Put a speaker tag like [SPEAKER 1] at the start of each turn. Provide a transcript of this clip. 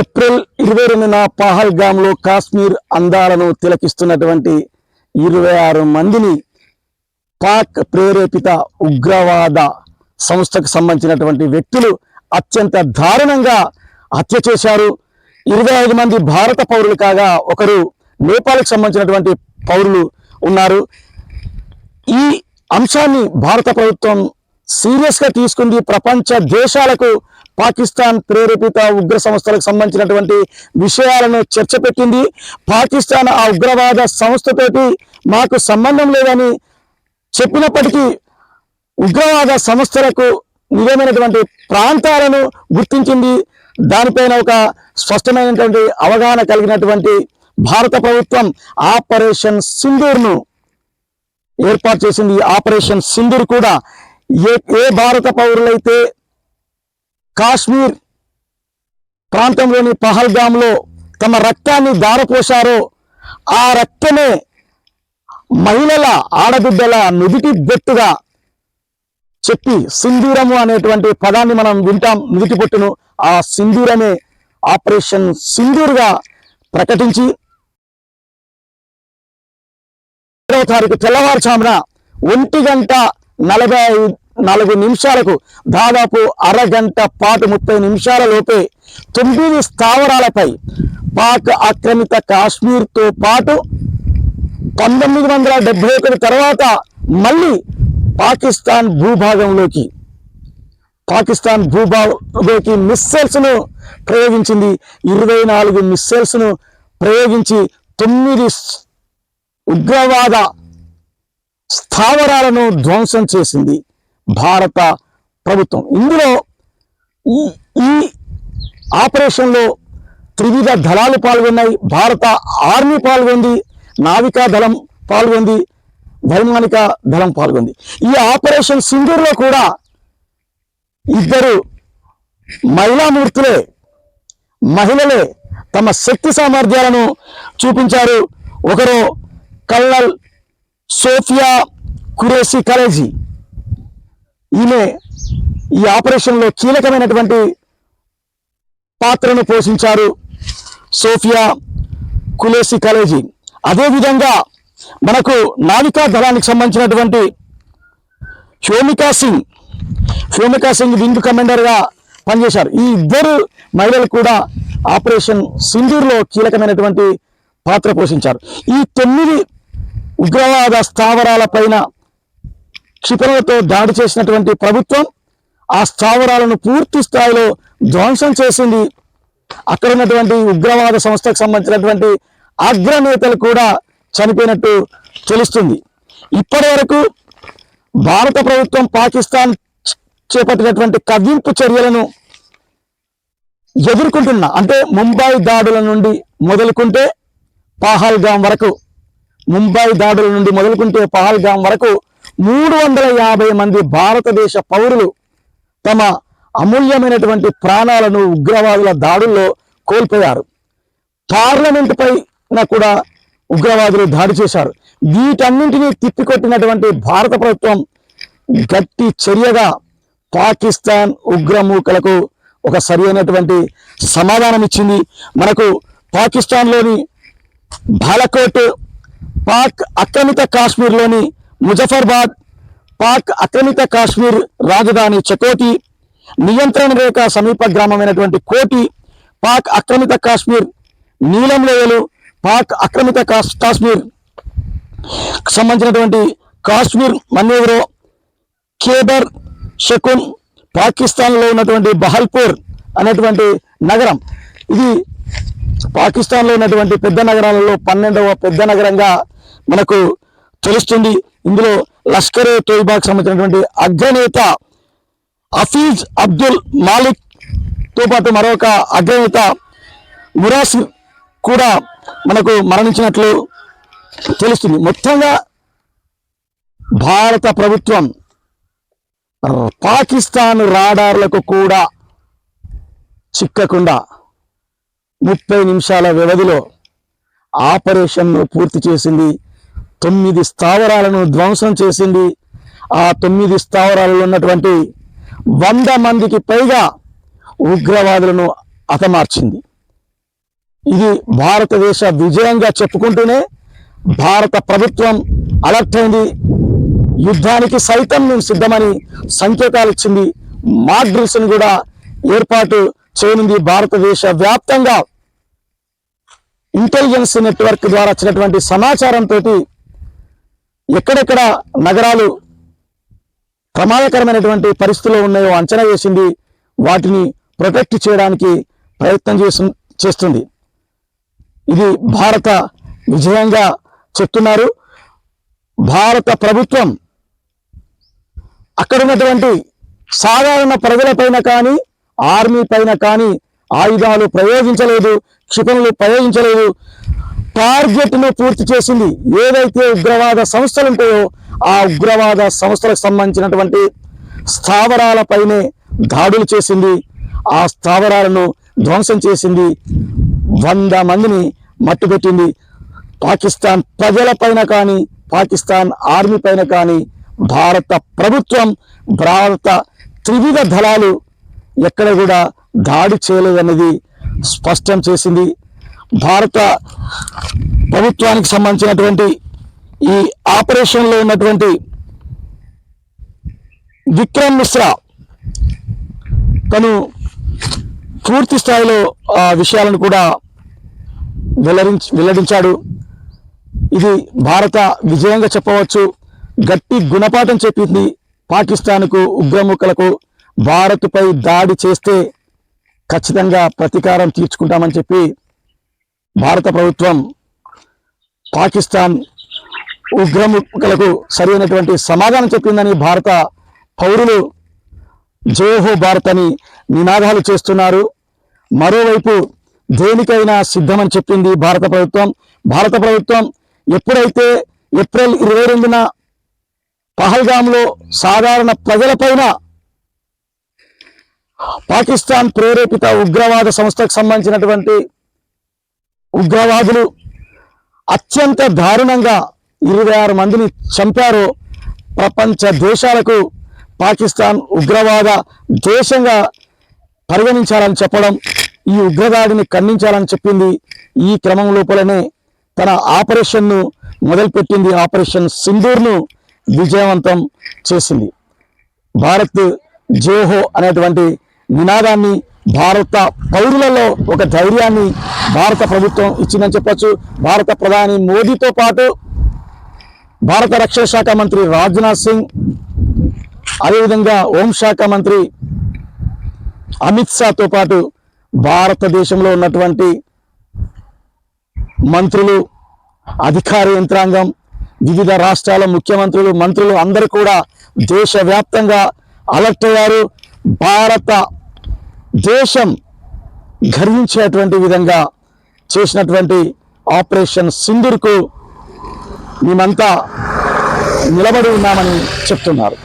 [SPEAKER 1] April ఇరవై రెండున పహల్గామ్లో కాశ్మీర్ అందాలను తిలకిస్తున్నటువంటి ఇరవై ఆరు మందిని పాక్ ప్రేరేపిత ఉగ్రవాద సంస్థకు సంబంధించినటువంటి వ్యక్తులు అత్యంత దారుణంగా హత్య చేశారు. ఇరవై ఐదు మంది భారత పౌరులు కాగా ఒకరు నేపాల్కి సంబంధించినటువంటి పౌరులు ఉన్నారు. ఈ అంశాన్ని భారత ప్రభుత్వం సీరియస్గా తీసుకుంది ప్రపంచ దేశాలకు పాకిస్తాన్ ప్రేరేపిత ఉగ్ర సంస్థలకు సంబంధించినటువంటి విషయాలను చర్చ పెట్టింది. పాకిస్తాన్ ఆ ఉగ్రవాద సంస్థతోటి మాకు సంబంధం లేదని చెప్పినప్పటికీ ఉగ్రవాద సంస్థలకు నిజమైనటువంటి ప్రాంతాలను గుర్తించింది. దానిపైన ఒక స్పష్టమైనటువంటి అవగాహన కలిగినటువంటి భారత ప్రభుత్వం ఆపరేషన్ సింధూర్ను ఏర్పాటు చేసింది. ఆపరేషన్ సింధూర్ కూడా ఏ ఏ భారత పౌరులైతే కాశ్మీర్ ప్రాంతంలోని పహల్గామ్లో తమ రక్తాన్ని దారపోశారో ఆ రక్తమే మహిళల ఆడబిడ్డల నుదిటి బొట్టుగా చెప్పి సింధూరము అనేటువంటి పదాన్ని మనం వింటాం. నుదిటి బొట్టును ఆ సింధూరమే ఆపరేషన్ సింధూర్గా ప్రకటించి ఏడవ తారీఖు తెల్లవారుజామున ఒంటి గంట నలభై నాలుగు నిమిషాలకు దాదాపు అరగంట పాటు ముప్పై నిమిషాల లోపే తొమ్మిది స్థావరాలపై పాక్ ఆక్రమిత కాశ్మీర్తో పాటు పంతొమ్మిది వందల డెబ్బై ఒకటి తర్వాత మళ్ళీ పాకిస్తాన్ భూభాగంలోకి పాకిస్తాన్ భూభాగంలోకి మిస్సైల్స్ను ప్రయోగించింది. ఇరవై నాలుగు మిస్సైల్స్ను ప్రయోగించి తొమ్మిది ఉగ్రవాద స్థావరాలను ధ్వంసం చేసింది. భారత ప్రభుత్వం. ఇందులో ఈ ఈ ఆపరేషన్లో త్రివిధ దళాలు పాల్గొన్నాయి. భారత ఆర్మీ పాల్గొంది నావికా దళం పాల్గొంది వైమానిక దళం పాల్గొంది. ఈ ఆపరేషన్ సింధూర్లో కూడా ఇద్దరు మహిళామూర్తులే మహిళలే తమ శక్తి సామర్థ్యాలను చూపించారు. ఒకరు కల్నల్ సోఫియా కురేసి కలేజీ ఈమె ఈ ఆపరేషన్లో కీలకమైనటువంటి పాత్రను పోషించారు సోఫియా కులేసి కాలేజీ. అదేవిధంగా మనకు నావికా దళానికి సంబంధించినటువంటి షోమికా సింగ్ షోమికా సింగ్ వింగ్ కమాండర్గా పనిచేశారు. ఈ ఇద్దరు మహిళలు కూడా ఆపరేషన్ సింధూర్లో కీలకమైనటువంటి పాత్ర పోషించారు. ఈ తొమ్మిది ఉగ్రవాద స్థావరాల పైన క్షిపణులతో దాడి చేసినటువంటి ప్రభుత్వం ఆ స్థావరాలను పూర్తి స్థాయిలో ధ్వంసం చేసింది. అక్కడ ఉన్నటువంటి ఉగ్రవాద సంస్థకు సంబంధించినటువంటి అగ్రనేతలు కూడా చనిపోయినట్టు తెలుస్తుంది. ఇప్పటి వరకు భారత ప్రభుత్వం పాకిస్తాన్ చేపట్టినటువంటి కవ్వింపు చర్యలను ఎదుర్కొంటున్న అంటే ముంబై దాడుల నుండి మొదలుకుంటే పహల్గాం వరకు ముంబై దాడుల నుండి మొదలుకుంటే పహల్గాం వరకు మూడు వందల యాభై మంది భారతదేశ పౌరులు తమ అమూల్యమైనటువంటి ప్రాణాలను ఉగ్రవాదుల దాడుల్లో కోల్పోయారు. పార్లమెంట్ పైన కూడా ఉగ్రవాదులు దాడి చేశారు. వీటన్నింటినీ తిప్పికొట్టినటువంటి భారత ప్రభుత్వం గట్టి చర్యగా పాకిస్తాన్ ఉగ్రమూకలకు ఒక సరి అయినటువంటి సమాధానం ఇచ్చింది మనకు పాకిస్తాన్లోని బాలకోట్ పాక్ అక్రమిత కాశ్మీర్లోని ముజఫర్బాద్ పాక్ ఆక్రమిత కాశ్మీర్ రాజధాని చకోటి నియంత్రణ రేఖ సమీప గ్రామమైనటువంటి కోటి పాక్ ఆక్రమిత కాశ్మీర్ నీలం లోయలు పాక్ ఆక్రమిత కాశ్- కాశ్మీర్. సంబంధించినటువంటి కాశ్మీర్ మన్నేవరో కేబర్ షకున్ పాకిస్తాన్లో ఉన్నటువంటి బహల్పూర్ అనేటువంటి నగరం. ఇది పాకిస్తాన్లో ఉన్నటువంటి పెద్ద నగరాలలో పన్నెండవ పెద్ద నగరంగా మనకు తెలుస్తుంది. ఇందులో లష్కరే తోయిబాకు సంబంధించినటువంటి అగ్రనేత హఫీజ్ అబ్దుల్ మాలిక్తో పాటు మరొక అగ్రనేత మురాస్ కూడా మనకు మరణించినట్లు తెలుస్తుంది. మొత్తంగా భారత ప్రభుత్వం పాకిస్తాన్ రాడార్లకు కూడా చిక్కకుండా ముప్పై నిమిషాల వ్యవధిలో ఆపరేషన్ను పూర్తి చేసింది తొమ్మిది స్థావరాలను ధ్వంసం చేసింది. ఆ తొమ్మిది స్థావరాలలో ఉన్నటువంటి వంద మందికి పైగా ఉగ్రవాదులను హతమార్చింది. ఇది భారతదేశ విజయంగా చెప్పుకుంటూనే భారత ప్రభుత్వం అలర్ట్ అయింది. యుద్ధానికి సైతం మేము సిద్ధమని సంకేతాలు ఇచ్చింది. మాక్ కూడా ఏర్పాటు చేయనుంది భారతదేశ వ్యాప్తంగా. ఇంటెలిజెన్స్ నెట్వర్క్ ద్వారా వచ్చినటువంటి సమాచారంతో ఎక్కడెక్కడ నగరాలు ప్రమాదకరమైనటువంటి పరిస్థితుల్లో ఉన్నాయో అంచనా వేసింది వాటిని ప్రొటెక్ట్ చేయడానికి ప్రయత్నం చేసు చేస్తుంది. ఇది భారత విజయంగా చెప్తున్నారు. భారత ప్రభుత్వం అక్కడ ఉన్నటువంటి సాధారణ ప్రజలపైన కానీ ఆర్మీ పైన కానీ ఆయుధాలు ప్రయోగించలేదు క్షిపణులు ప్రయోగించలేదు టార్గెట్ను పూర్తి చేసింది. ఏదైతే ఉగ్రవాద సంస్థలు ఉంటాయో ఆ ఉగ్రవాద సంస్థలకు సంబంధించినటువంటి స్థావరాలపైనే దాడులు చేసింది. ఆ స్థావరాలను ధ్వంసం చేసింది. వంద మందిని మట్టుపెట్టింది. పాకిస్తాన్ ప్రజలపైన కానీ పాకిస్తాన్ ఆర్మీ పైన కానీ భారత ప్రభుత్వం భారత త్రివిధ దళాలు ఎక్కడ కూడా దాడి చేయలేదన్నది స్పష్టం చేసింది. భారత ప్రభుత్వానికి సంబంధించినటువంటి ఈ ఆపరేషన్లో ఉన్నటువంటి విక్రమ్ మిశ్రా తను పూర్తి స్థాయిలో ఆ విషయాలను కూడా వెల్లడించి వెల్లడించాడు. ఇది భారత విజయంగా చెప్పవచ్చు. గట్టి గుణపాఠం చెప్పింది పాకిస్తాన్కు ఉగ్రముఖలకు భారత్పై దాడి చేస్తే ఖచ్చితంగా ప్రతీకారం తీర్చుకుంటామని చెప్పి భారత ప్రభుత్వం పాకిస్తాన్ ఉగ్రముఖలకు సరైనటువంటి సమాధానం చెప్పిందని భారత పౌరులు జోహో భారత్ అని నినాదాలు చేస్తున్నారు. మరోవైపు దేనికైనా సిద్ధమని చెప్పింది భారత ప్రభుత్వం. భారత ప్రభుత్వం ఎప్పుడైతే ఏప్రిల్ ఇరవై రెండున పహల్గాంలో సాధారణ ప్రజలపైన పాకిస్తాన్ ప్రేరేపిత ఉగ్రవాద సంస్థకు సంబంధించినటువంటి ఉగ్రవాదులు అత్యంత దారుణంగా ఇరవై ఆరు మందిని చంపారో. ప్రపంచ దేశాలకు పాకిస్తాన్ ఉగ్రవాద దేశంగా పరిగణించాలని చెప్పడం ఈ ఉగ్రదాడిని ఖండించాలని చెప్పింది ఈ క్రమం లోపలనే తన ఆపరేషన్ను మొదలుపెట్టింది ఆపరేషన్ సింధూర్ను విజయవంతం చేసింది. భారత్ జోహో అనేటువంటి నినాదాన్ని భారత పౌరులలో ఒక ధైర్యాన్ని భారత ప్రభుత్వం ఇచ్చిందని చెప్పొచ్చు. భారత ప్రధాని మోదీతో పాటు భారత రక్షణ శాఖ మంత్రి రాజ్నాథ్ సింగ్ అదేవిధంగా హోంశాఖ మంత్రి అమిత్ షాతో పాటు భారతదేశంలో ఉన్నటువంటి మంత్రులు అధికార యంత్రాంగం వివిధ రాష్ట్రాల ముఖ్యమంత్రులు మంత్రులు అందరూ కూడా దేశవ్యాప్తంగా అలర్ట్ అయ్యారు. భారత దేశం గర్వించేటువంటి విధంగా చేసినటువంటి ఆపరేషన్ సింధూర్కు మేమంతా నిలబడి ఉన్నామని చెప్తున్నారు.